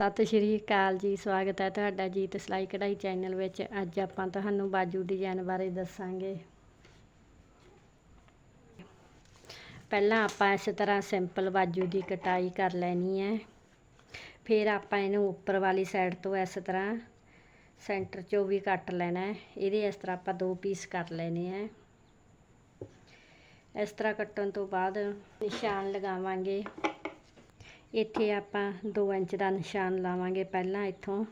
ਸਤਿ ਸ਼੍ਰੀ ਅਕਾਲ ਜੀ, ਸਵਾਗਤ ਹੈ ਤੁਹਾਡਾ ਜੀਤ ਸਿਲਾਈ ਕਢਾਈ ਚੈਨਲ ਵਿੱਚ। ਅੱਜ ਆਪਾਂ ਤੁਹਾਨੂੰ ਬਾਜੂ ਡਿਜ਼ਾਈਨ ਬਾਰੇ ਦੱਸਾਂਗੇ। ਪਹਿਲਾਂ ਆਪਾਂ ਇਸ ਤਰ੍ਹਾਂ ਸਿੰਪਲ ਬਾਜੂ ਦੀ ਕਟਾਈ ਕਰ ਲੈਣੀ ਹੈ। ਫਿਰ ਆਪਾਂ ਇਹਨੂੰ ਉੱਪਰ ਵਾਲੀ ਸਾਈਡ ਤੋਂ ਇਸ ਤਰ੍ਹਾਂ ਸੈਂਟਰ 'ਚੋਂ ਵੀ ਕੱਟ ਲੈਣਾ ਹੈ। ਇਹਦੇ ਇਸ ਤਰ੍ਹਾਂ ਆਪਾਂ ਦੋ ਪੀਸ ਕਰ ਲੈਣੇ ਹੈ। ਇਸ ਤਰ੍ਹਾਂ ਕੱਟਣ ਤੋਂ ਬਾਅਦ ਨਿਸ਼ਾਨ ਲਗਾਵਾਂਗੇ। ਇੱਥੇ ਆਪਾਂ 2 ਇੰਚ ਦਾ ਨਿਸ਼ਾਨ ਲਾਵਾਂਗੇ ਪਹਿਲਾਂ ਇੱਥੋਂ।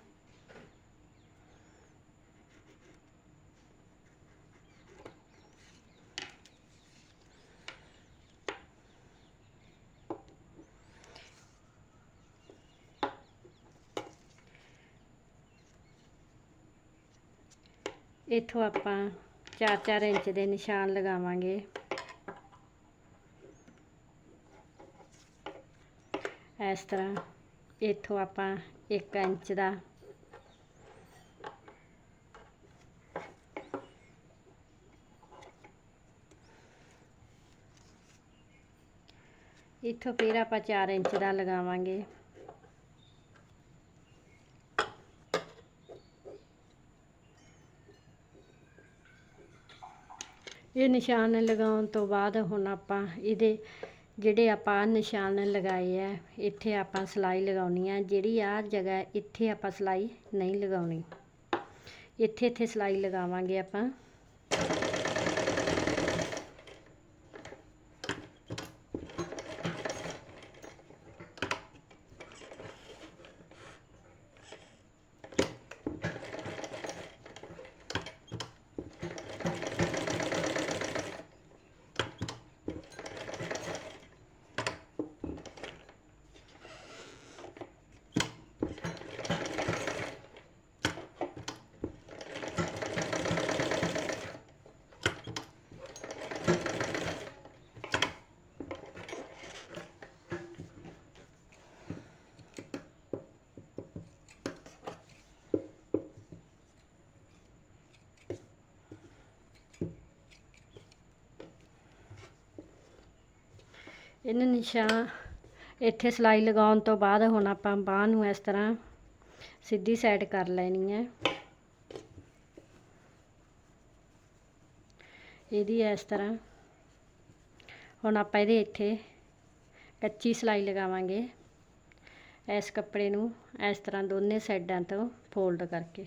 ਇੱਥੋਂ ਆਪਾਂ 4-4 ਇੰਚ ਦੇ ਨਿਸ਼ਾਨ ਲਗਾਵਾਂਗੇ। ਇਸ ਤਰ੍ਹਾਂ ਇੱਥੋਂ ਆਪਾਂ 1 ਇੰਚ ਦਾ ਇੱਥੋਂ ਫਿਰ ਆਪਾਂ 4 ਇੰਚ ਦਾ ਲਗਾਵਾਂਗੇ। ਇਹ ਨਿਸ਼ਾਨ ਲਗਾਉਣ ਤੋਂ ਬਾਅਦ ਹੁਣ ਆਪਾਂ ਇਹਦੇ ਜਿਹੜੇ ਆਪਾਂ ਨਿਸ਼ਾਨ ਲਗਾਏ ਆ, ਇੱਥੇ ਆਪਾਂ ਸਲਾਈ ਲਗਾਉਣੀ ਆ। ਜਿਹੜੀ ਆ ਜਗ੍ਹਾ ਇੱਥੇ ਆਪਾਂ ਸਲਾਈ ਨਹੀਂ ਲਗਾਉਣੀ। ਇੱਥੇ ਇੱਥੇ ਸਲਾਈ ਲਗਾਵਾਂਗੇ ਆਪਾਂ। ਇਹਨਾਂ ਨਿਸ਼ਾਨ ਇੱਥੇ ਸਲਾਈ ਲਗਾਉਣ ਤੋਂ ਬਾਅਦ ਹੁਣ ਆਪਾਂ ਬਾਹ ਨੂੰ ਇਸ ਤਰ੍ਹਾਂ ਸਿੱਧੀ ਸਾਈਡ ਕਰ ਲੈਣੀ ਹੈ। ਇਹਦੀ ਇਸ ਤਰ੍ਹਾਂ। ਹੁਣ ਆਪਾਂ ਇਹਦੇ ਇੱਥੇ ਕੱਚੀ ਸਲਾਈ ਲਗਾਵਾਂਗੇ ਇਸ ਕੱਪੜੇ ਨੂੰ ਇਸ ਤਰ੍ਹਾਂ ਦੋਨੇ ਸਾਈਡਾਂ ਤੋਂ ਫੋਲਡ ਕਰਕੇ।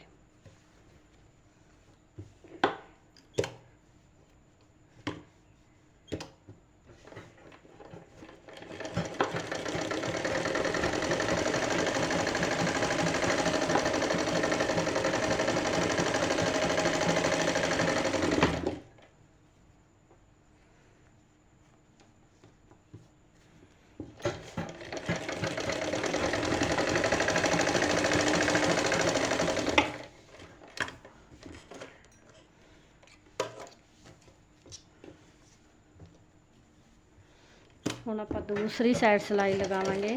ਹੁਣ ਆਪਾਂ ਦੂਸਰੀ ਸਾਈਡ ਸਲਾਈ ਲਗਾਵਾਂਗੇ।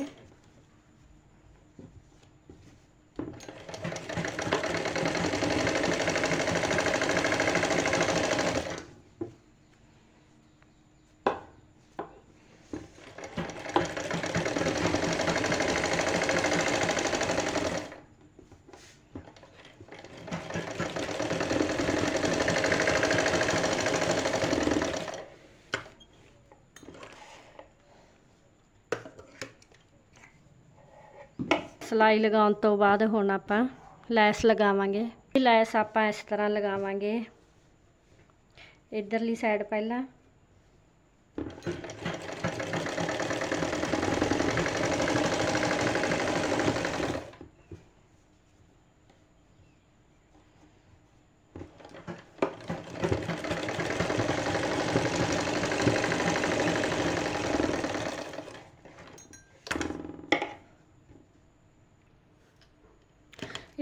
ਸਲਾਈ ਲਗਾਉਣ ਤੋਂ ਬਾਅਦ ਹੁਣ ਆਪਾਂ ਲੈਸ ਲਗਾਵਾਂਗੇ। ਲੈਸ ਆਪਾਂ ਇਸ ਤਰ੍ਹਾਂ ਲਗਾਵਾਂਗੇ। ਇਧਰਲੀ ਸਾਈਡ ਪਹਿਲਾਂ।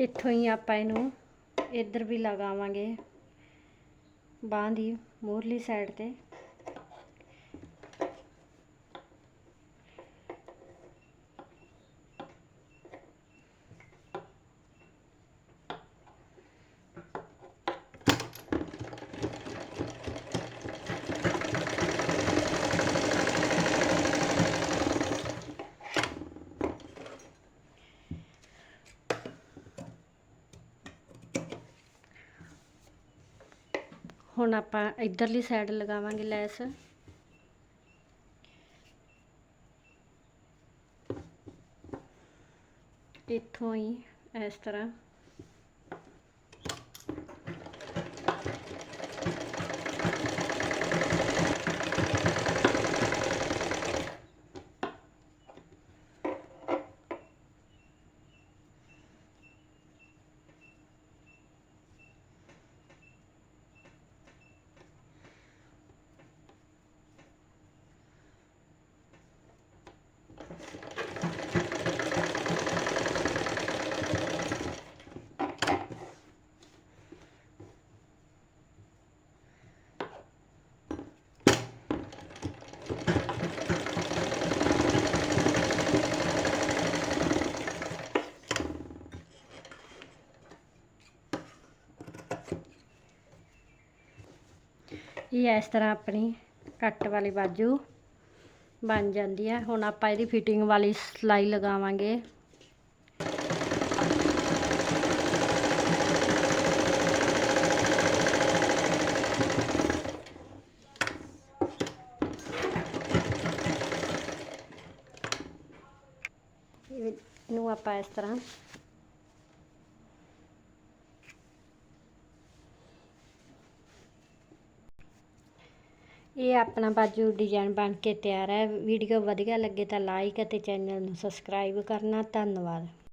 ਇੱਥੋਂ ਹੀ ਆਪਾਂ ਇਹਨੂੰ ਇੱਧਰ ਵੀ ਲਗਾਵਾਂਗੇ ਬਾਂਹ ਦੀ ਮੂਹਰਲੀ ਸਾਈਡ ਤੇ। ਹੁਣ ਆਪਾਂ ਇਧਰਲੀ ਸਾਈਡ ਲਗਾਵਾਂਗੇ ਲੈਸ। ਇੱਥੋਂ ਹੀ ਇਸ ਤਰ੍ਹਾਂ। ਇਹ ਇਸ ਤਰ੍ਹਾਂ ਆਪਣੀ ਕੱਟ ਵਾਲੀ ਬਾਜੂ ਬਣ ਜਾਂਦੀ ਹੈ। ਹੁਣ ਆਪਾਂ ਇਹਦੀ ਫਿਟਿੰਗ ਵਾਲੀ ਸਲਾਈ ਲਗਾਵਾਂਗੇ। ਇਹ- ਇਹਨੂੰ ਆਪਾਂ ਇਸ ਤਰ੍ਹਾਂ ਇਹ ਆਪਣਾ ਬਾਜੂ ਡਿਜ਼ਾਈਨ ਬਣ ਕੇ ਤਿਆਰ ਹੈ। ਵੀਡੀਓ ਵਧੀਆ ਲੱਗੇ ਤਾਂ ਲਾਈਕ ਅਤੇ ਚੈਨਲ ਨੂੰ ਸਬਸਕ੍ਰਾਈਬ ਕਰਨਾ। ਧੰਨਵਾਦ।